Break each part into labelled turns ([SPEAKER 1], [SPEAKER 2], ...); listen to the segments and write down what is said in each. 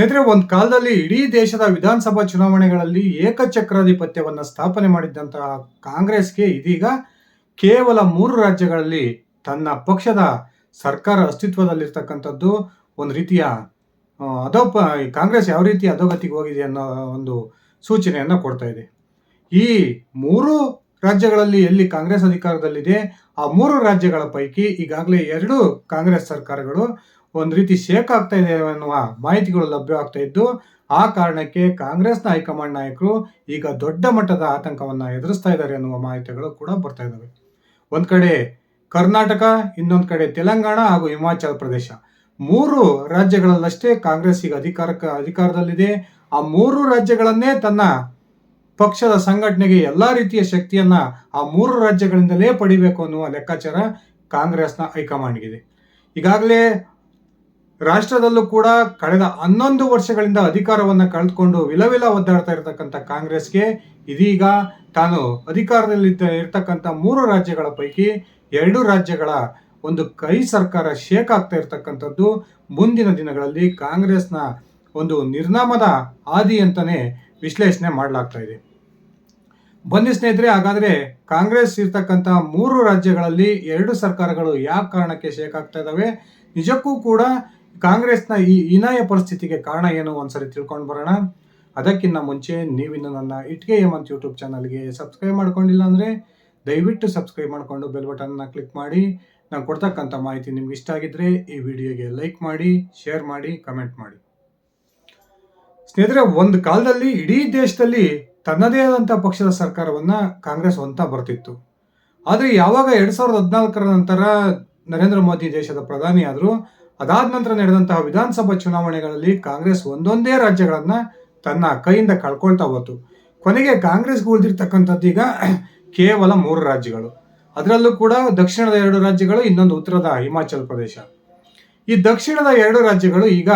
[SPEAKER 1] ಸ್ನೇಹಿತರೆ, ಒಂದು ಕಾಲದಲ್ಲಿ ಇಡೀ ದೇಶದ ವಿಧಾನಸಭಾ ಚುನಾವಣೆಗಳಲ್ಲಿ ಏಕಚಕ್ರಾಧಿಪತ್ಯವನ್ನು ಸ್ಥಾಪನೆ ಮಾಡಿದ್ದಂತಹ ಕಾಂಗ್ರೆಸ್ಗೆ ಇದೀಗ ಕೇವಲ ಮೂರು ರಾಜ್ಯಗಳಲ್ಲಿ ತನ್ನ ಪಕ್ಷದ ಸರ್ಕಾರ ಅಸ್ತಿತ್ವದಲ್ಲಿರ್ತಕ್ಕಂಥದ್ದು ಒಂದು ರೀತಿಯ ಅಧೋ ಕಾಂಗ್ರೆಸ್ ಯಾವ ರೀತಿ ಅಧೋಗತಿಗೆ ಹೋಗಿದೆ ಅನ್ನೋ ಒಂದು ಸೂಚನೆಯನ್ನು ಕೊಡ್ತಾ ಇದೆ. ಈ ಮೂರು ರಾಜ್ಯಗಳಲ್ಲಿ ಎಲ್ಲಿ ಕಾಂಗ್ರೆಸ್ ಅಧಿಕಾರದಲ್ಲಿದೆ, ಆ ಮೂರು ರಾಜ್ಯಗಳ ಪೈಕಿ ಈಗಾಗಲೇ ಎರಡು ಕಾಂಗ್ರೆಸ್ ಸರ್ಕಾರಗಳು ಒಂದು ರೀತಿ ಶೇಕ್ ಆಗ್ತಾ ಇದೆ ಅನ್ನುವ ಮಾಹಿತಿಗಳು ಲಭ್ಯವಾಗ್ತಾ ಇದ್ದು, ಆ ಕಾರಣಕ್ಕೆ ಕಾಂಗ್ರೆಸ್ನ ಹೈಕಮಾಂಡ್ ನಾಯಕರು ಈಗ ದೊಡ್ಡ ಮಟ್ಟದ ಆತಂಕವನ್ನು ಎದುರಿಸ್ತಾ ಇದ್ದಾರೆ ಅನ್ನುವ ಮಾಹಿತಿಗಳು ಕೂಡ ಬರ್ತಾ ಇದ್ದಾವೆ ಒಂದು ಕಡೆ ಕರ್ನಾಟಕ, ಇನ್ನೊಂದು ಕಡೆ ತೆಲಂಗಾಣ ಹಾಗೂ ಹಿಮಾಚಲ ಪ್ರದೇಶ. ಮೂರು ರಾಜ್ಯಗಳಲ್ಲಷ್ಟೇ ಕಾಂಗ್ರೆಸ್ ಈಗ ಅಧಿಕಾರಕ್ಕೆ, ಅಧಿಕಾರದಲ್ಲಿದೆ. ಆ ಮೂರು ರಾಜ್ಯಗಳನ್ನೇ ತನ್ನ ಪಕ್ಷದ ಸಂಘಟನೆಗೆ ಎಲ್ಲ ರೀತಿಯ ಶಕ್ತಿಯನ್ನ ಆ ಮೂರು ರಾಜ್ಯಗಳಿಂದಲೇ ಪಡಿಬೇಕು ಅನ್ನುವ ಲೆಕ್ಕಾಚಾರ ಕಾಂಗ್ರೆಸ್ನ ಹೈಕಮಾಂಡ್ಗಿದೆ. ಈಗಾಗಲೇ ರಾಷ್ಟ್ರದಲ್ಲೂ ಕೂಡ ಕಳೆದ ಹನ್ನೊಂದು ವರ್ಷಗಳಿಂದ ಅಧಿಕಾರವನ್ನು ಕಳೆದುಕೊಂಡು ವಿಲವಿಲ ಒದ್ದಾಡ್ತಾ ಇರತಕ್ಕಂಥ ಕಾಂಗ್ರೆಸ್ಗೆ ಇದೀಗ ತಾನು ಅಧಿಕಾರದಲ್ಲಿ ಇರತಕ್ಕಂಥ ಮೂರು ರಾಜ್ಯಗಳ ಪೈಕಿ ಎರಡು ರಾಜ್ಯಗಳ ಒಂದು ಕೈ ಸರ್ಕಾರ ಶೇಕ್ ಆಗ್ತಾ ಇರತಕ್ಕಂಥದ್ದು ಮುಂದಿನ ದಿನಗಳಲ್ಲಿ ಕಾಂಗ್ರೆಸ್ನ ಒಂದು ನಿರ್ನಾಮದ ಹಾದಿ ಅಂತಲೇ ವಿಶ್ಲೇಷಣೆ ಮಾಡಲಾಗ್ತಾ ಇದೆ. ಬನ್ನಿ ಸ್ನೇಹಿತರೆ, ಹಾಗಾದ್ರೆ ಕಾಂಗ್ರೆಸ್ ಇರ್ತಕ್ಕಂಥ ಮೂರು ರಾಜ್ಯಗಳಲ್ಲಿ ಎರಡು ಸರ್ಕಾರಗಳು ಯಾವ ಕಾರಣಕ್ಕೆ ಶೇಕ್ ಆಗ್ತಾ ಇದಾವೆ? ನಿಜಕ್ಕೂ ಕೂಡ ಕಾಂಗ್ರೆಸ್ನ ಈ ಹೀನಾಯ ಪರಿಸ್ಥಿತಿಗೆ ಕಾರಣ ಏನು ಒಂದ್ಸರಿ ತಿಳ್ಕೊಂಡು ಬರೋಣ. ಅದಕ್ಕಿಂತ ಮುಂಚೆ ನೀವಿನ್ನು ನನ್ನ ಇಟ್ಕೆ ಹೇಮಂತ್ ಯೂಟ್ಯೂಬ್ ಚಾನಲ್ಗೆ ಸಬ್ಸ್ಕ್ರೈಬ್ ಮಾಡ್ಕೊಂಡಿಲ್ಲ ಅಂದರೆ ದಯವಿಟ್ಟು ಸಬ್ಸ್ಕ್ರೈಬ್ ಮಾಡಿಕೊಂಡು ಬೆಲ್ ಬಟನ್ನ ಕ್ಲಿಕ್ ಮಾಡಿ. ನಾನು ಕೊಡ್ತಕ್ಕಂಥ ಮಾಹಿತಿ ನಿಮ್ಗೆ ಇಷ್ಟ ಆಗಿದ್ರೆ ಈ ವಿಡಿಯೋಗೆ ಲೈಕ್ ಮಾಡಿ, ಶೇರ್ ಮಾಡಿ, ಕಮೆಂಟ್ ಮಾಡಿ. ಸ್ನೇಹಿತರೆ, ಒಂದು ಕಾಲದಲ್ಲಿ ಇಡೀ ದೇಶದಲ್ಲಿ ತನ್ನದೇ ಆದಂಥ ಪಕ್ಷದ ಸರ್ಕಾರವನ್ನ ಕಾಂಗ್ರೆಸ್ ಹೊಂತ ಬರ್ತಿತ್ತು. ಆದರೆ ಯಾವಾಗ ಎರಡು ಸಾವಿರದ ಹದಿನಾಲ್ಕರ ನಂತರ ನರೇಂದ್ರ ಮೋದಿ ದೇಶದ ಪ್ರಧಾನಿ ಆದರು ಅದಾದ ನಂತರ ನಡೆದಂತಹ ವಿಧಾನಸಭಾ ಚುನಾವಣೆಗಳಲ್ಲಿ ಕಾಂಗ್ರೆಸ್ ಒಂದೊಂದೇ ರಾಜ್ಯಗಳನ್ನ ತನ್ನ ಕೈಯಿಂದ ಕಳ್ಕೊಳ್ತಾ ಹೋತು. ಕೊನೆಗೆ ಕಾಂಗ್ರೆಸ್ ಉಳಿದಿರ್ತಕ್ಕಂಥದ್ದು ಈಗ ಕೇವಲ ಮೂರು ರಾಜ್ಯಗಳು. ಅದರಲ್ಲೂ ಕೂಡ ದಕ್ಷಿಣದ ಎರಡು ರಾಜ್ಯಗಳು, ಇನ್ನೊಂದು ಉತ್ತರದ ಹಿಮಾಚಲ ಪ್ರದೇಶ. ಈ ದಕ್ಷಿಣದ ಎರಡು ರಾಜ್ಯಗಳು ಈಗ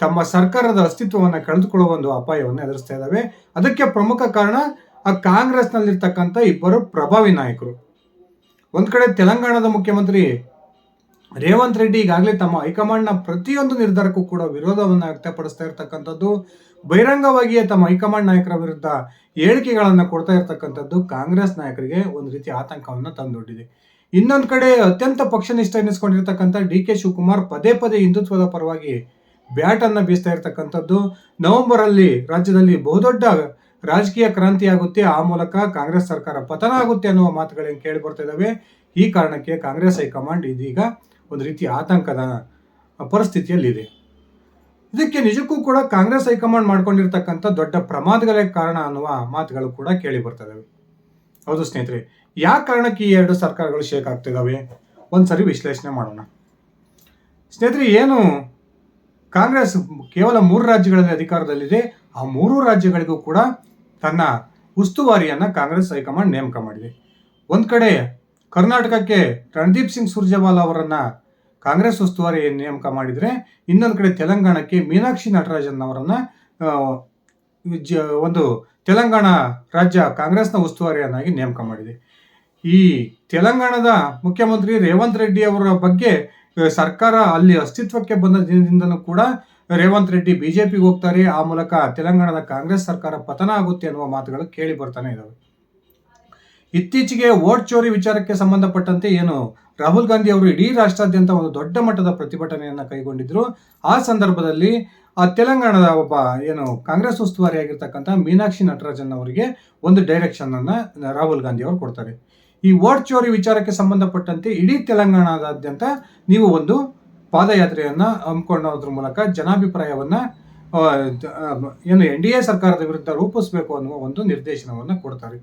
[SPEAKER 1] ತಮ್ಮ ಸರ್ಕಾರದ ಅಸ್ತಿತ್ವವನ್ನು ಕಳೆದುಕೊಳ್ಳುವ ಒಂದು ಅಪಾಯವನ್ನು ಎದುರಿಸ್ತಾ ಇದ್ದಾವೆ ಅದಕ್ಕೆ ಪ್ರಮುಖ ಕಾರಣ ಆ ಕಾಂಗ್ರೆಸ್ನಲ್ಲಿರ್ತಕ್ಕಂಥ ಇಬ್ಬರು ಪ್ರಭಾವಿ ನಾಯಕರು. ಒಂದು ಕಡೆ ತೆಲಂಗಾಣದ ಮುಖ್ಯಮಂತ್ರಿ ರೇವಂತ್ ರೆಡ್ಡಿ ಈಗಾಗಲೇ ತಮ್ಮ ಹೈಕಮಾಂಡ್ನ ಪ್ರತಿಯೊಂದು ನಿರ್ಧಾರಕ್ಕೂ ಕೂಡ ವಿರೋಧವನ್ನು ವ್ಯಕ್ತಪಡಿಸ್ತಾ ಇರತಕ್ಕಂಥದ್ದು, ಬಹಿರಂಗವಾಗಿಯೇ ತಮ್ಮ ಹೈಕಮಾಂಡ್ ನಾಯಕರ ವಿರುದ್ಧ ಹೇಳಿಕೆಗಳನ್ನು ಕೊಡ್ತಾ ಇರತಕ್ಕಂಥದ್ದು ಕಾಂಗ್ರೆಸ್ ನಾಯಕರಿಗೆ ಒಂದು ರೀತಿ ಆತಂಕವನ್ನು ತಂದೊಡ್ಡಿದೆ. ಇನ್ನೊಂದು ಕಡೆ ಅತ್ಯಂತ ಪಕ್ಷನಿಷ್ಠ ಎನಿಸ್ಕೊಂಡಿರ್ತಕ್ಕಂಥ ಡಿ ಕೆ ಶಿವಕುಮಾರ್ ಪದೇ ಪದೇ ಹಿಂದುತ್ವದ ಪರವಾಗಿ ಬ್ಯಾಟ್ ಅನ್ನ ಬೀಸ್ತಾ ಇರತಕ್ಕಂಥದ್ದು. ನವೆಂಬರ್ ಅಲ್ಲಿ ರಾಜ್ಯದಲ್ಲಿ ಬಹುದೊಡ್ಡ ರಾಜಕೀಯ ಕ್ರಾಂತಿ ಆಗುತ್ತೆ, ಆ ಮೂಲಕ ಕಾಂಗ್ರೆಸ್ ಸರ್ಕಾರ ಪತನ ಆಗುತ್ತೆ ಅನ್ನುವ ಮಾತುಗಳೇನು ಕೇಳಿ ಬರ್ತಾ ಇದಾವೆ. ಈ ಕಾರಣಕ್ಕೆ ಕಾಂಗ್ರೆಸ್ ಹೈಕಮಾಂಡ್ ಇದೀಗ ಒಂದು ರೀತಿ ಆತಂಕದ ಪರಿಸ್ಥಿತಿಯಲ್ಲಿದೆ. ಇದಕ್ಕೆ ನಿಜಕ್ಕೂ ಕೂಡ ಕಾಂಗ್ರೆಸ್ ಹೈಕಮಾಂಡ್ ಮಾಡ್ಕೊಂಡಿರ್ತಕ್ಕಂಥ ದೊಡ್ಡ ಪ್ರಮಾದಗಳೇ ಕಾರಣ ಅನ್ನುವ ಮಾತುಗಳು ಕೂಡ ಕೇಳಿ ಬರ್ತವೆ. ಹೌದು ಸ್ನೇಹಿತರೆ ಯಾವ ಕಾರಣಕ್ಕೆ ಈ ಎರಡು ಸರ್ಕಾರಗಳು ಶೇಕ್ ಆಗ್ತಿದ್ದಾವೆ ಒಂದು ಸರಿ ವಿಶ್ಲೇಷಣೆ ಮಾಡೋಣ. ಸ್ನೇಹಿತರೆ, ಏನು ಕಾಂಗ್ರೆಸ್ ಕೇವಲ ಮೂರು ರಾಜ್ಯಗಳಲ್ಲಿ ಅಧಿಕಾರದಲ್ಲಿದೆ, ಆ ಮೂರು ರಾಜ್ಯಗಳಿಗೂ ಕೂಡ ತನ್ನ ಉಸ್ತುವಾರಿಯನ್ನು ಕಾಂಗ್ರೆಸ್ ಹೈಕಮಾಂಡ್ ನೇಮಕ ಮಾಡಿದೆ. ಒಂದು ಕಡೆ ಕರ್ನಾಟಕಕ್ಕೆ ರಣದೀಪ್ ಸಿಂಗ್ ಸುರ್ಜೇವಾಲಾ ಅವರನ್ನ ಕಾಂಗ್ರೆಸ್ ಉಸ್ತುವಾರಿ ನೇಮಕ ಮಾಡಿದರೆ ಇನ್ನೊಂದು ಕಡೆ ತೆಲಂಗಾಣಕ್ಕೆ ಮೀನಾಕ್ಷಿ ನಟರಾಜನ್ ಅವರನ್ನು ಜ- ಒಂದು ತೆಲಂಗಾಣ ರಾಜ್ಯ ಕಾಂಗ್ರೆಸ್ನ ಉಸ್ತುವಾರಿಯನ್ನಾಗಿ ನೇಮಕ ಮಾಡಿದೆ. ಈ ತೆಲಂಗಾಣದ ಮುಖ್ಯಮಂತ್ರಿ ರೇವಂತ್ ರೆಡ್ಡಿ ಅವರ ಬಗ್ಗೆ ಸರ್ಕಾರ ಅಲ್ಲಿ ಅಸ್ತಿತ್ವಕ್ಕೆ ಬಂದ ದಿನದಿಂದಲೂ ಕೂಡ ರೇವಂತ್ ರೆಡ್ಡಿ ಬಿಜೆಪಿಗೆ ಹೋಗ್ತಾರೆ, ಆ ಮೂಲಕ ತೆಲಂಗಾಣದ ಕಾಂಗ್ರೆಸ್ ಸರ್ಕಾರ ಪತನ ಆಗುತ್ತೆ ಅನ್ನುವ ಮಾತುಗಳು ಕೇಳಿ ಬರ್ತಾನೆ ಇದಾವೆ. ಇತ್ತೀಚೆಗೆ ವೋಟ್ ಚೋರಿ ವಿಚಾರಕ್ಕೆ ಸಂಬಂಧಪಟ್ಟಂತೆ ಏನು ರಾಹುಲ್ ಗಾಂಧಿ ಅವರು ಇಡೀ ರಾಷ್ಟ್ರಾದ್ಯಂತ ಒಂದು ದೊಡ್ಡ ಮಟ್ಟದ ಪ್ರತಿಭಟನೆಯನ್ನ ಕೈಗೊಂಡಿದ್ರು. ಆ ಸಂದರ್ಭದಲ್ಲಿ ಆ ತೆಲಂಗಾಣದ ಒಬ್ಬ ಏನು ಕಾಂಗ್ರೆಸ್ ಉಸ್ತುವಾರಿ ಆಗಿರ್ತಕ್ಕಂಥ ಮೀನಾಕ್ಷಿ ನಟರಾಜನ್ ಅವರಿಗೆ ಒಂದು ಡೈರೆಕ್ಷನ್ ಅನ್ನ ರಾಹುಲ್ ಗಾಂಧಿ ಅವರು ಕೊಡ್ತಾರೆ. ಈ ವೋಟ್ ಚೋರಿ ವಿಚಾರಕ್ಕೆ ಸಂಬಂಧಪಟ್ಟಂತೆ ಇಡೀ ತೆಲಂಗಾಣದಾದ್ಯಂತ ನೀವು ಒಂದು ಪಾದಯಾತ್ರೆಯನ್ನು ಹಮ್ಮಿಕೊಳ್ಳೋದ್ರ ಮೂಲಕ ಜನಾಭಿಪ್ರಾಯವನ್ನ ಏನು ಎನ್ ಡಿ ಎ ಸರ್ಕಾರದ ವಿರುದ್ಧ ರೂಪಿಸಬೇಕು ಅನ್ನುವ ಒಂದು ನಿರ್ದೇಶನವನ್ನು ಕೊಡ್ತಾರೆ.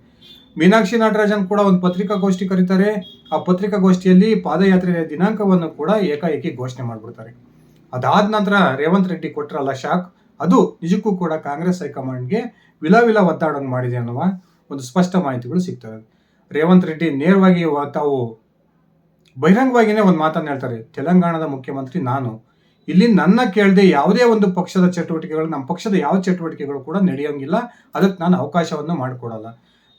[SPEAKER 1] ಮೀನಾಕ್ಷಿ ನಟರಾಜನ್ ಕೂಡ ಒಂದು ಪತ್ರಿಕಾಗೋಷ್ಠಿ ಕರೀತಾರೆ. ಆ ಪತ್ರಿಕಾಗೋಷ್ಠಿಯಲ್ಲಿ ಪಾದಯಾತ್ರೆಯ ದಿನಾಂಕವನ್ನು ಕೂಡ ಏಕಾಏಕಿ ಘೋಷಣೆ ಮಾಡಿಬಿಡ್ತಾರೆ. ಅದಾದ ನಂತರ ರೇವಂತ್ ರೆಡ್ಡಿ ಕೊಟ್ಟರಲ್ಲ ಶಾಕ್. ಅದು ನಿಜಕ್ಕೂ ಕೂಡ ಕಾಂಗ್ರೆಸ್ ಹೈಕಮಾಂಡ್ಗೆ ವಿಲವಿಲ ಒತ್ತಾಡನ್ನು ಮಾಡಿದೆ ಅನ್ನುವ ಒಂದು ಸ್ಪಷ್ಟ ಮಾಹಿತಿಗಳು ಸಿಗ್ತವೆ. ರೇವಂತ್ ರೆಡ್ಡಿ ನೇರವಾಗಿ ತಾವು ಬಹಿರಂಗವಾಗಿಯೇ ಒಂದು ಮಾತನ್ನು ಹೇಳ್ತಾರೆ. ತೆಲಂಗಾಣದ ಮುಖ್ಯಮಂತ್ರಿ ನಾನು. ಇಲ್ಲಿ ನನ್ನ ಕೇಳದೆ ಯಾವುದೇ ಒಂದು ಪಕ್ಷದ ಚಟುವಟಿಕೆಗಳು, ನಮ್ಮ ಪಕ್ಷದ ಯಾವ ಚಟುವಟಿಕೆಗಳು ಕೂಡ ನಡೆಯೋಂಗಿಲ್ಲ. ಅದಕ್ಕೆ ನಾನು ಅವಕಾಶವನ್ನು ಮಾಡಿಕೊಡಲ್ಲ.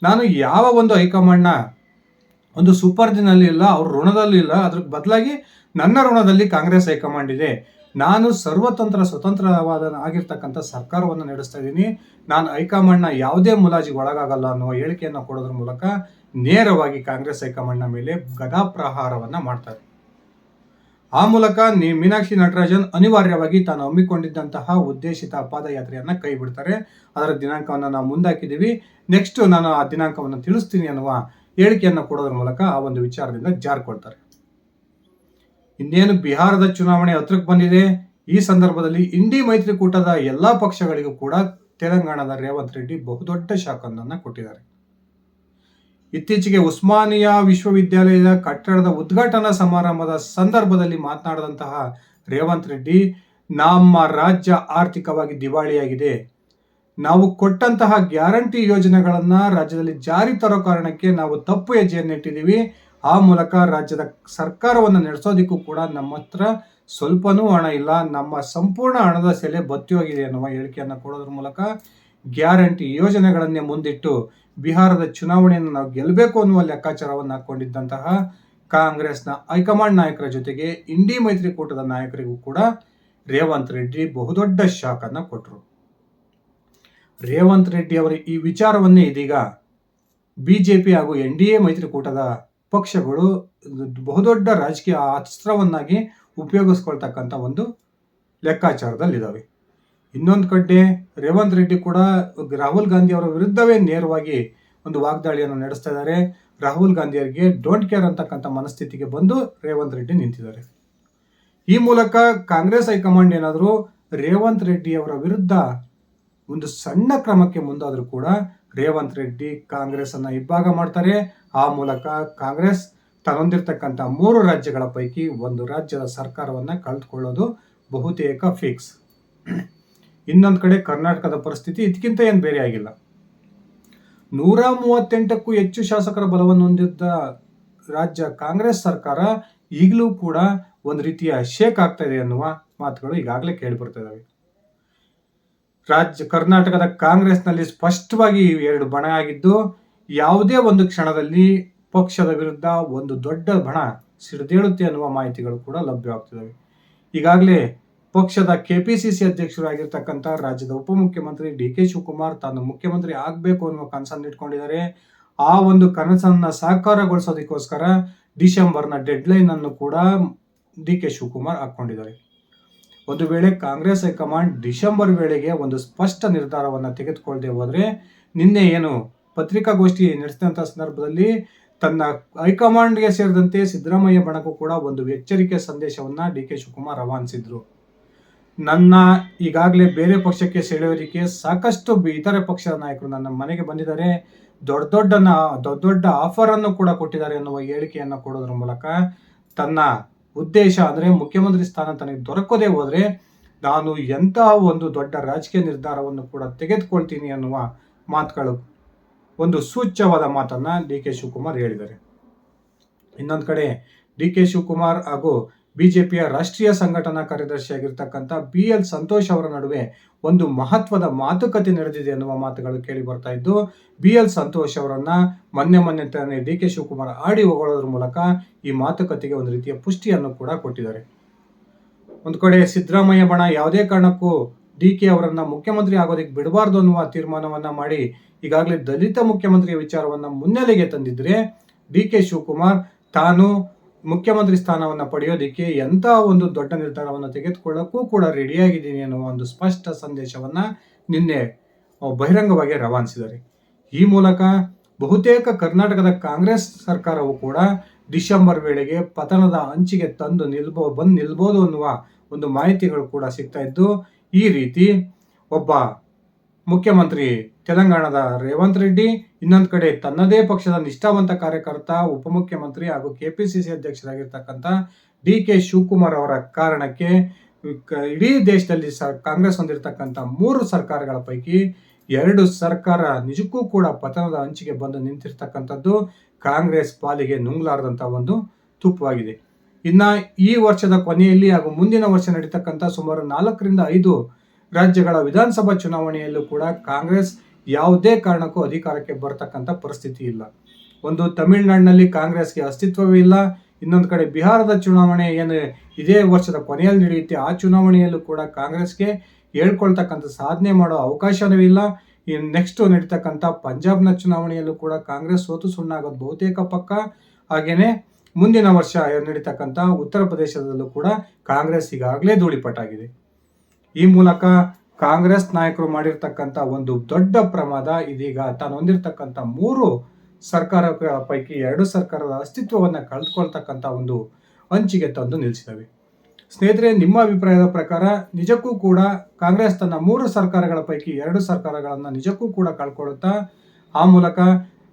[SPEAKER 1] ನಾನು ಯಾವ ಒಂದು ಹೈಕಮಾಂಡ್ನ ಒಂದು ಸುಪರ್ದಿನಲ್ಲಿ ಇಲ್ಲ, ಅವ್ರ ಋಣದಲ್ಲಿ ಇಲ್ಲ, ಅದ್ರ ಬದಲಾಗಿ ನನ್ನ ಋಣದಲ್ಲಿ ಕಾಂಗ್ರೆಸ್ ಹೈಕಮಾಂಡ್ ಇದೆ. ನಾನು ಸರ್ವತಂತ್ರ ಸ್ವತಂತ್ರವಾದ ಆಗಿರ್ತಕ್ಕಂಥ ಸರ್ಕಾರವನ್ನು ನಡೆಸ್ತಾ ಇದ್ದೀನಿ. ನಾನು ಹೈಕಮಾಂಡ್ನ ಯಾವುದೇ ಮುಲಾಜಿಗೆ ಒಳಗಾಗಲ್ಲ ಅನ್ನೋ ಹೇಳಿಕೆಯನ್ನು ಕೊಡೋದ್ರ ಮೂಲಕ ನೇರವಾಗಿ ಕಾಂಗ್ರೆಸ್ ಹೈಕಮಾಂಡ್ನ ಮೇಲೆ ಗದಾಪ್ರಹಾರವನ್ನ ಮಾಡ್ತಾರೆ ಆ ಮೂಲಕ ಮೀನಾಕ್ಷಿ ನಟರಾಜನ್ ಅನಿವಾರ್ಯವಾಗಿ ತಾನು ಹಮ್ಮಿಕೊಂಡಿದ್ದಂತಹ ಉದ್ದೇಶಿತ ಪಾದಯಾತ್ರೆಯನ್ನು ಕೈ ಬಿಡ್ತಾರೆ. ಅದರ ದಿನಾಂಕವನ್ನು ನಾವು ಮುಂದಾಕಿದ್ದೀವಿ. ನೆಕ್ಸ್ಟ್ ನಾನು ಆ ದಿನಾಂಕವನ್ನು ತಿಳಿಸ್ತೀನಿ ಅನ್ನುವ ಹೇಳಿಕೆಯನ್ನು ಕೊಡೋದ್ರ ಮೂಲಕ ಆ ಒಂದು ವಿಚಾರದಿಂದ ಜಾರ್ಕೊಳ್ತಾರೆ. ಇನ್ನೇನು ಬಿಹಾರದ ಚುನಾವಣೆ ಹತ್ರಕ್ಕೆ ಬಂದಿದೆ. ಈ ಸಂದರ್ಭದಲ್ಲಿ ಇಂಡಿ ಮೈತ್ರಿಕೂಟದ ಎಲ್ಲಾ ಪಕ್ಷಗಳಿಗೂ ಕೂಡ ತೆಲಂಗಾಣದ ರೇವಂತ್ ರೆಡ್ಡಿ ಬಹುದೊಡ್ಡ ಶಾಖವನ್ನ ಕೊಟ್ಟಿದ್ದಾರೆ. ಇತ್ತೀಚೆಗೆ ಉಸ್ಮಾನಿಯಾ ವಿಶ್ವವಿದ್ಯಾಲಯದ ಕಟ್ಟಡದ ಉದ್ಘಾಟನಾ ಸಮಾರಂಭದ ಸಂದರ್ಭದಲ್ಲಿ ಮಾತನಾಡಿದಂತಹ ರೇವಂತ್ ರೆಡ್ಡಿ, ನಮ್ಮ ರಾಜ್ಯ ಆರ್ಥಿಕವಾಗಿ ದಿವಾಳಿಯಾಗಿದೆ. ನಾವು ಕೊಟ್ಟಂತಹ ಗ್ಯಾರಂಟಿ ಯೋಜನೆಗಳನ್ನು ರಾಜ್ಯದಲ್ಲಿ ಜಾರಿ ತರೋ ಕಾರಣಕ್ಕೆ ನಾವು ತಪ್ಪು ಹೆಜ್ಜೆಯನ್ನು ಇಟ್ಟಿದ್ದೀವಿ. ಆ ಮೂಲಕ ರಾಜ್ಯದ ಸರ್ಕಾರವನ್ನು ನಡೆಸೋದಕ್ಕೂ ಕೂಡ ನಮ್ಮ ಹತ್ರ ಸ್ವಲ್ಪನೂ ಹಣ ಇಲ್ಲ. ನಮ್ಮ ಸಂಪೂರ್ಣ ಹಣದ ಸೆಲೆ ಬತ್ತಿ ಹೋಗಿದೆ ಅನ್ನುವ ಹೇಳಿಕೆಯನ್ನು ಕೊಡೋದ್ರ ಮೂಲಕ ಗ್ಯಾರಂಟಿ ಯೋಜನೆಗಳನ್ನೇ ಮುಂದಿಟ್ಟು ಬಿಹಾರದ ಚುನಾವಣೆಯನ್ನು ನಾವು ಗೆಲ್ಲಬೇಕು ಅನ್ನುವ ಲೆಕ್ಕಾಚಾರವನ್ನು ಹಾಕೊಂಡಿದ್ದಂತಹ ಕಾಂಗ್ರೆಸ್ನ ಹೈಕಮಾಂಡ್ ನಾಯಕರ ಜೊತೆಗೆ ಇಂಡಿ ಮೈತ್ರಿಕೂಟದ ನಾಯಕರಿಗೂ ಕೂಡ ರೇವಂತ್ ರೆಡ್ಡಿ ಬಹುದೊಡ್ಡ ಶಾಕ್ ಕೊಟ್ಟರು ರೇವಂತ್ ರೆಡ್ಡಿ ಅವರ ಈ ವಿಚಾರವನ್ನೇ ಇದೀಗ ಬಿಜೆಪಿ ಹಾಗೂ ಎನ್ ಡಿ ಎ ಮೈತ್ರಿಕೂಟದ ಪಕ್ಷಗಳು ಬಹುದೊಡ್ಡ ರಾಜಕೀಯ ಅಸ್ತ್ರವನ್ನಾಗಿ ಉಪಯೋಗಿಸ್ಕೊಳ್ತಕ್ಕಂಥ ಒಂದು ಲೆಕ್ಕಾಚಾರದಲ್ಲಿದ್ದಾವೆ. ಇನ್ನೊಂದು ಕಡೆ ರೇವಂತ್ ರೆಡ್ಡಿ ಕೂಡ ರಾಹುಲ್ ಗಾಂಧಿ ಅವರ ವಿರುದ್ಧವೇ ನೇರವಾಗಿ ಒಂದು ವಾಗ್ದಾಳಿಯನ್ನು ನಡೆಸ್ತಾ ಇದ್ದಾರೆ. ರಾಹುಲ್ ಗಾಂಧಿ ಅವರಿಗೆ ಡೋಂಟ್ ಕೇರ್ ಅಂತಕ್ಕಂಥ ಮನಸ್ಥಿತಿಗೆ ಬಂದು ರೇವಂತ್ ರೆಡ್ಡಿ ನಿಂತಿದ್ದಾರೆ. ಈ ಮೂಲಕ ಕಾಂಗ್ರೆಸ್ ಹೈಕಮಾಂಡ್ ಏನಾದರೂ ರೇವಂತ್ ರೆಡ್ಡಿ ಅವರ ವಿರುದ್ಧ ಒಂದು ಸಣ್ಣ ಕ್ರಮಕ್ಕೆ ಮುಂದಾದರೂ ಕೂಡ ರೇವಂತ್ ರೆಡ್ಡಿ ಕಾಂಗ್ರೆಸ್ ಅನ್ನ ಇಬ್ಬಾಗ ಮಾಡ್ತಾರೆ. ಆ ಮೂಲಕ ಕಾಂಗ್ರೆಸ್ ತನ್ನೊಂದಿರ್ತಕ್ಕಂಥ ಮೂರು ರಾಜ್ಯಗಳ ಪೈಕಿ ಒಂದು ರಾಜ್ಯದ ಸರ್ಕಾರವನ್ನ ಕಳೆದುಕೊಳ್ಳೋದು ಬಹುತೇಕ ಫಿಕ್ಸ್ ಇನ್ನೊಂದು ಕಡೆ ಕರ್ನಾಟಕದ ಪರಿಸ್ಥಿತಿ ಇದಕ್ಕಿಂತ ಏನು ಬೇರೆ ಆಗಿಲ್ಲ. ನೂರ ಮೂವತ್ತೆಂಟಕ್ಕೂ ಹೆಚ್ಚು ಶಾಸಕರ ಬಲವನ್ನು ಹೊಂದಿದ್ದ ರಾಜ್ಯ ಕಾಂಗ್ರೆಸ್ ಸರ್ಕಾರ ಈಗಲೂ ಕೂಡ ಒಂದು ರೀತಿಯ ಶೇಕ್ ಆಗ್ತಾ ಅನ್ನುವ ಮಾತುಗಳು ಈಗಾಗಲೇ ಕೇಳಿಬರ್ತಾ ಇದ್ದಾವೆ ರಾಜ್ಯ ಕರ್ನಾಟಕದ ಕಾಂಗ್ರೆಸ್ನಲ್ಲಿ ಸ್ಪಷ್ಟವಾಗಿ ಎರಡು ಬಣ ಆಗಿದ್ದು, ಯಾವುದೇ ಒಂದು ಕ್ಷಣದಲ್ಲಿ ಪಕ್ಷದ ವಿರುದ್ಧ ಒಂದು ದೊಡ್ಡ ಬಣ ಸಿಡಿದೇಳುತ್ತೆ ಅನ್ನುವ ಮಾಹಿತಿಗಳು ಕೂಡ ಲಭ್ಯವಾಗ್ತಿದ್ದಾವೆ ಈಗಾಗಲೇ ಪಕ್ಷದ ಕೆಪಿಸಿಸಿ ಅಧ್ಯಕ್ಷರಾಗಿರ್ತಕ್ಕಂಥ ರಾಜ್ಯದ ಉಪಮುಖ್ಯಮಂತ್ರಿ ಡಿ ಕೆ ಶಿವಕುಮಾರ್ ತಾನು ಮುಖ್ಯಮಂತ್ರಿ ಆಗಬೇಕು ಅನ್ನುವ ಕನಸನ್ನು ಇಟ್ಕೊಂಡಿದ್ದಾರೆ. ಆ ಒಂದು ಕನಸನ್ನ ಸಾಕಾರಗೊಳಿಸೋದಕ್ಕೋಸ್ಕರ ಡಿಸೆಂಬರ್ನ ಡೆಡ್ಲೈನ್ ಅನ್ನು ಕೂಡ ಡಿ ಕೆ ಶಿವಕುಮಾರ್ ಹಾಕೊಂಡಿದ್ದಾರೆ ಒಂದು ವೇಳೆ ಕಾಂಗ್ರೆಸ್ ಹೈಕಮಾಂಡ್ ಡಿಸೆಂಬರ್ ವೇಳೆಗೆ ಒಂದು ಸ್ಪಷ್ಟ ನಿರ್ಧಾರವನ್ನು ತೆಗೆದುಕೊಳ್ಳದೆ ಹೋದ್ರೆ ನಿನ್ನೆ ಏನು ಪತ್ರಿಕಾಗೋಷ್ಠಿ ನಡೆಸಿದಂಥ ಸಂದರ್ಭದಲ್ಲಿ ತನ್ನ ಹೈಕಮಾಂಡ್ಗೆ ಸೇರಿದಂತೆ ಸಿದ್ದರಾಮಯ್ಯ ಬಣಕ್ಕೂ ಕೂಡ ಒಂದು ಎಚ್ಚರಿಕೆ ಸಂದೇಶವನ್ನ ಡಿ ಕೆ ಶಿವಕುಮಾರ್ ರವಾನಿಸಿದ್ರು. ನನ್ನ ಈಗಾಗಲೇ ಬೇರೆ ಪಕ್ಷಕ್ಕೆ ಸೆಳೆಯೋದಕ್ಕೆ ಸಾಕಷ್ಟು ಇತರ ಪಕ್ಷದ ನಾಯಕರು ನನ್ನ ಮನೆಗೆ ಬಂದಿದ್ದಾರೆ. ದೊಡ್ಡ ದೊಡ್ಡ ದೊಡ್ಡ ದೊಡ್ಡ ಆಫರ್ ಅನ್ನು ಕೂಡ ಕೊಟ್ಟಿದ್ದಾರೆ ಎನ್ನುವ ಹೇಳಿಕೆಯನ್ನು ಕೊಡೋದ್ರ ಮೂಲಕ ತನ್ನ ಉದ್ದೇಶ ಅಂದ್ರೆ ಮುಖ್ಯಮಂತ್ರಿ ಸ್ಥಾನ ತನಗೆ ದೊರಕೋದೇ ಹೋದರೆ ನಾನು ಎಂತಹ ಒಂದು ದೊಡ್ಡ ರಾಜಕೀಯ ನಿರ್ಧಾರವನ್ನು ಕೂಡ ತೆಗೆದುಕೊಳ್ತೀನಿ ಅನ್ನುವ ಮಾತುಗಳು ಒಂದು ಸೂಚ್ಯವಾದ ಮಾತನ್ನ ಡಿ ಕೆ ಶಿವಕುಮಾರ್ ಹೇಳಿದ್ದಾರೆ. ಇನ್ನೊಂದು ಕಡೆ ಡಿ ಕೆ ಶಿವಕುಮಾರ್ ಹಾಗೂ ಬಿಜೆಪಿಯ ರಾಷ್ಟ್ರೀಯ ಸಂಘಟನಾ ಕಾರ್ಯದರ್ಶಿಯಾಗಿರ್ತಕ್ಕಂಥ ಬಿ ಎಲ್ ಸಂತೋಷ್ ಅವರ ನಡುವೆ ಒಂದು ಮಹತ್ವದ ಮಾತುಕತೆ ನಡೆದಿದೆ ಎನ್ನುವ ಮಾತುಗಳು ಕೇಳಿ ಬರ್ತಾ ಇದ್ದು ಬಿ ಎಲ್ ಸಂತೋಷ್ ಅವರನ್ನ ಮೊನ್ನೆ ಮೊನ್ನೆ ತಾನೇ ಡಿ ಕೆ ಶಿವಕುಮಾರ್ ಆಡಿ ಹೊಗಳೋದ್ರ ಮೂಲಕ ಈ ಮಾತುಕತೆಗೆ ಒಂದು ರೀತಿಯ ಪುಷ್ಟಿಯನ್ನು ಕೂಡ ಕೊಟ್ಟಿದ್ದಾರೆ. ಒಂದು ಕಡೆ ಸಿದ್ದರಾಮಯ್ಯ ಬಣ ಯಾವುದೇ ಕಾರಣಕ್ಕೂ ಡಿ ಕೆ ಅವರನ್ನ ಮುಖ್ಯಮಂತ್ರಿ ಆಗೋದಕ್ಕೆ ಬಿಡಬಾರ್ದು ಅನ್ನುವ ತೀರ್ಮಾನವನ್ನ ಮಾಡಿ ಈಗಾಗಲೇ ದಲಿತ ಮುಖ್ಯಮಂತ್ರಿಯ ವಿಚಾರವನ್ನ ಮುನ್ನೆಲೆಗೆ ತಂದಿದ್ರೆ ಡಿ ಕೆ ಶಿವಕುಮಾರ್ ತಾನು ಮುಖ್ಯಮಂತ್ರಿ ಸ್ಥಾನವನ್ನು ಪಡೆಯೋದಕ್ಕೆ ಎಂಥ ಒಂದು ದೊಡ್ಡ ನಿರ್ಧಾರವನ್ನು ತೆಗೆದುಕೊಳ್ಳೋಕ್ಕೂ ಕೂಡ ರೆಡಿಯಾಗಿದ್ದೀನಿ ಅನ್ನುವ ಒಂದು ಸ್ಪಷ್ಟ ಸಂದೇಶವನ್ನ ನಿನ್ನೆ ಬಹಿರಂಗವಾಗಿ ರವಾನಿಸಿದ್ದಾರೆ. ಈ ಮೂಲಕ ಬಹುತೇಕ ಕರ್ನಾಟಕದ ಕಾಂಗ್ರೆಸ್ ಸರ್ಕಾರವು ಕೂಡ ಡಿಸೆಂಬರ್ ವೇಳೆಗೆ ಪತನದ ಅಂಚಿಗೆ ತಂದು ನಿಲ್ಬೋ, ಬಂದು ನಿಲ್ಬೋದು ಅನ್ನುವ ಒಂದು ಮಾಹಿತಿಗಳು ಕೂಡ ಸಿಗ್ತಾ ಇದ್ದು, ಈ ರೀತಿ ಒಬ್ಬ ಮುಖ್ಯಮಂತ್ರಿ ತೆಲಂಗಾಣದ ರೇವಂತ್ ರೆಡ್ಡಿ, ಇನ್ನೊಂದು ಕಡೆ ತನ್ನದೇ ಪಕ್ಷದ ನಿಷ್ಠಾವಂತ ಕಾರ್ಯಕರ್ತ, ಉಪಮುಖ್ಯಮಂತ್ರಿ ಹಾಗೂ ಕೆಪಿಸಿಸಿ ಅಧ್ಯಕ್ಷರಾಗಿರ್ತಕ್ಕಂಥ ಡಿ ಕೆ ಶಿವಕುಮಾರ್ ಅವರ ಕಾರಣಕ್ಕೆ ಇಡೀ ದೇಶದಲ್ಲಿ ಸ, ಕಾಂಗ್ರೆಸ್ ಹೊಂದಿರತಕ್ಕಂಥ ಮೂರು ಸರ್ಕಾರಗಳ ಪೈಕಿ ಎರಡು ಸರ್ಕಾರ ನಿಜಕ್ಕೂ ಕೂಡ ಪತನದ ಅಂಚಿಗೆ ಬಂದು ನಿಂತಿರ್ತಕ್ಕಂಥದ್ದು ಕಾಂಗ್ರೆಸ್ ಪಾಲಿಗೆ ನುಂಗ್ಲಾರದಂಥ ಒಂದು ತುಪ್ಪವಾಗಿದೆ. ಇನ್ನ ಈ ವರ್ಷದ ಕೊನೆಯಲ್ಲಿ ಹಾಗೂ ಮುಂದಿನ ವರ್ಷ ನಡೀತಕ್ಕಂಥ ಸುಮಾರು ನಾಲ್ಕರಿಂದ ಐದು ರಾಜ್ಯಗಳ ವಿಧಾನಸಭಾ ಚುನಾವಣೆಯಲ್ಲೂ ಕೂಡ ಕಾಂಗ್ರೆಸ್ ಯಾವುದೇ ಕಾರಣಕ್ಕೂ ಅಧಿಕಾರಕ್ಕೆ ಬರ್ತಕ್ಕಂಥ ಪರಿಸ್ಥಿತಿ ಇಲ್ಲ. ಒಂದು ತಮಿಳುನಾಡಿನಲ್ಲಿ ಕಾಂಗ್ರೆಸ್ಗೆ ಅಸ್ತಿತ್ವವೇ ಇಲ್ಲ. ಇನ್ನೊಂದು ಕಡೆ ಬಿಹಾರದ ಚುನಾವಣೆ ಏನು ಇದೇ ವರ್ಷದ ಕೊನೆಯಲ್ಲಿ ನಡೆಯುತ್ತೆ, ಆ ಚುನಾವಣೆಯಲ್ಲೂ ಕೂಡ ಕಾಂಗ್ರೆಸ್ಗೆ ಹೇಳ್ಕೊಳ್ತಕ್ಕಂಥ ಸಾಧನೆ ಮಾಡೋ ಅವಕಾಶವೂ ಇಲ್ಲ. ಇನ್ನು ನೆಕ್ಸ್ಟ್ ನಡೀತಕ್ಕಂಥ ಪಂಜಾಬ್ನ ಚುನಾವಣೆಯಲ್ಲೂ ಕೂಡ ಕಾಂಗ್ರೆಸ್ ಸೋತು ಸುಣ್ಣಾಗೋದು ಬಹುತೇಕ ಪಕ್ಕ. ಹಾಗೇನೆ ಮುಂದಿನ ವರ್ಷ ನಡೀತಕ್ಕಂಥ ಉತ್ತರ ಪ್ರದೇಶದಲ್ಲೂ ಕೂಡ ಕಾಂಗ್ರೆಸ್ ಈಗಾಗಲೇ ಧೂಳಿಪಟ್ಟಾಗಿದೆ. ಈ ಮೂಲಕ ಕಾಂಗ್ರೆಸ್ ನಾಯಕರು ಮಾಡಿರ್ತಕ್ಕಂಥ ಒಂದು ದೊಡ್ಡ ಪ್ರಮಾದ ಇದೀಗ ತಾನು ಹೊಂದಿರತಕ್ಕಂಥ ಮೂರು ಸರ್ಕಾರಗಳ ಪೈಕಿ ಎರಡು ಸರ್ಕಾರದ ಅಸ್ತಿತ್ವವನ್ನು ಕಳೆದುಕೊಳ್ತಕ್ಕಂಥ ಒಂದು ಅಂಚಿಗೆ ತಂದು ನಿಲ್ಲಿಸಿದವೆ ಸ್ನೇಹಿತರೆ, ನಿಮ್ಮ ಅಭಿಪ್ರಾಯದ ಪ್ರಕಾರ ನಿಜಕ್ಕೂ ಕೂಡ ಕಾಂಗ್ರೆಸ್ ತನ್ನ ಮೂರು ಸರ್ಕಾರಗಳ ಪೈಕಿ ಎರಡು ಸರ್ಕಾರಗಳನ್ನು ನಿಜಕ್ಕೂ ಕೂಡ ಕಳ್ಕೊಳ್ಳುತ್ತಾ ಆ ಮೂಲಕ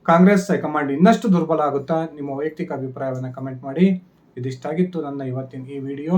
[SPEAKER 1] ಕಾಂಗ್ರೆಸ್ ಹೈಕಮಾಂಡ್ ಇನ್ನಷ್ಟು ದುರ್ಬಲ ಆಗುತ್ತಾ? ನಿಮ್ಮ ವೈಯಕ್ತಿಕ ಅಭಿಪ್ರಾಯವನ್ನು ಕಮೆಂಟ್ ಮಾಡಿ. ಇದಿಷ್ಟಾಗಿತ್ತು ನನ್ನ ಇವತ್ತಿನ ಈ ವಿಡಿಯೋ.